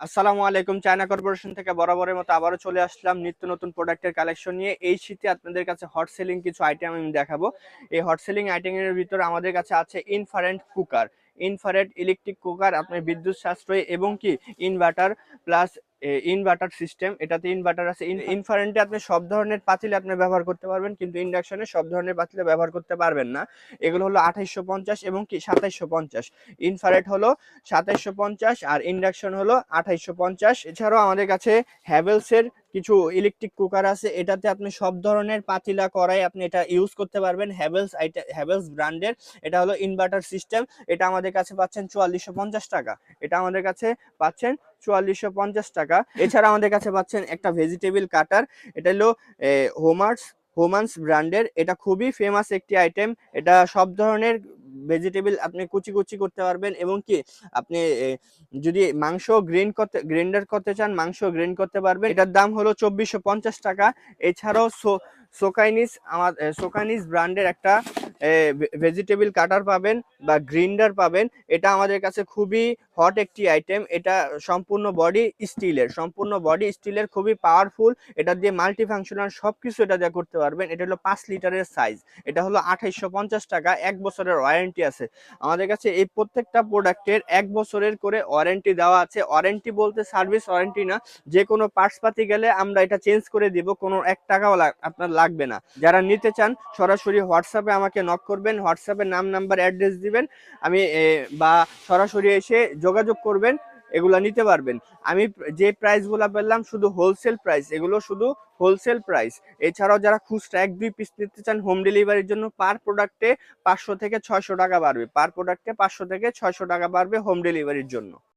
আসসালামু আলাইকুম। China corporation থেকে বরাবরের মতো আবারও চলে আসলাম নিত্য নতুন প্রোডাক্টের কালেকশন নিয়ে। এই শীতে আপনাদের কাছে হট সেলিং কিছু আইটেম আমি দেখাবো। এই হট সেলিং আইটেমের ভিতরে আমাদের কাছে আছে ইনফারেন্ট কুকার ইনফারেন্ট ইলেকট্রিক কুকার আপনার বিদ্যুৎ সাশ্রয় এবং কি ইনভার্টার প্লাস ইনভার্টার সিস্টেম এটাতে ইনভার্টার আছে। ইনফারেন্টে আপনি সব ধরনের পাতিলে আপনি ব্যবহার করতে পারবেন, কিন্তু ইন্ডাকশনে সব ধরনের পাতিলে ব্যবহার করতে পারবেন না। এগুলো হলো আঠাইশশো পঞ্চাশ এবং কি সাতাইশশো পঞ্চাশ। ইনফারেট হলো সাতাইশশো পঞ্চাশ আর ইন্ডাকশন হলো আঠাইশশো পঞ্চাশ। এছাড়াও আমাদের কাছে হ্যাভেলসের কিছু ইলেকট্রিক কুকার আছে, এটাতে আপনি সব ধরনের পাতিলা করাই আপনি এটা ইউজ করতে পারবেন। হ্যাভেলস হ্যাভেলস ব্র্যান্ডের এটা হলো ইনভার্টার সিস্টেম এটা আমাদের কাছে পাচ্ছেন চুয়াল্লিশশো টাকা। এটা আমাদের কাছে পাচ্ছেন চুয়াল্লিশশো টাকা। এছাড়া আমাদের কাছে পাচ্ছেন একটা ভেজিটেবল কাটার এটা হলো হোমার্স হোমান্স ব্র্যান্ডের এটা খুবই ফেমাস একটি আইটেম এটা সব ধরনের ভেজিটেবল আপনি কুচি কুচি করতে পারবেন এবং কি আপনি যদি মাংস গ্রেন করতে গ্রেন্ডার করতে চান, মাংস গ্রেন করতে পারবেন। এটার দাম হলো চব্বিশশো টাকা। এছাড়াও সোকাইনিস আমার সোকাইনিস ব্র্যান্ডের একটা ভেজিটেবল কাটার পাবেন বা গ্রিন্ডার পাবেন, এটা আমাদের কাছে খুবই হট একটি আইটেম এটা সম্পূর্ণ বডি স্টিলের সম্পূর্ণ বডি স্টিলের খুবই পাওয়ারফুল এটা দিয়ে মাল্টি ফাংশনাল সব কিছু এটা দিয়ে করতে পারবেন। এটা হলো পাঁচ লিটারের সাইজ এটা হলো আঠাইশশো টাকা, এক বছরের ওয়ারেন্টি আছে। আমাদের কাছে এই প্রত্যেকটা প্রোডাক্টের এক বছরের করে ওয়ারেন্টি দেওয়া আছে। ওয়ারেন্টি বলতে সার্ভিস ওয়ারেন্টি না। যে কোনো পার্টস পাতি গেলে আমরা এটা চেঞ্জ করে দিব। কোনো এক টাকাও আপনার লাগবে না। যারা নিতে চান, সরাসরি হোয়াটসঅ্যাপে আমাকে নক করবেন হোয়াটসঅ্যাপে নাম নাম্বার অ্যাড্রেস দিবেন, আমি বা সরাসরি এসে যোগাযোগ করবেন, এগুলা নিতে পারবেন। আমি যে প্রাইসগুলো বললাম শুধু হোলসেল প্রাইস এগুলো শুধু হোলসেল প্রাইস এছাড়াও যারা খুচরা এক, দুই পিস নিতে চান হোম ডেলিভারির জন্য পার প্রোডাক্টে পাঁচশো থেকে ছয়শো টাকা বাড়বে। পার প্রোডাক্টে পাঁচশো থেকে ছয়শো টাকা বাড়বে হোম ডেলিভারির জন্য।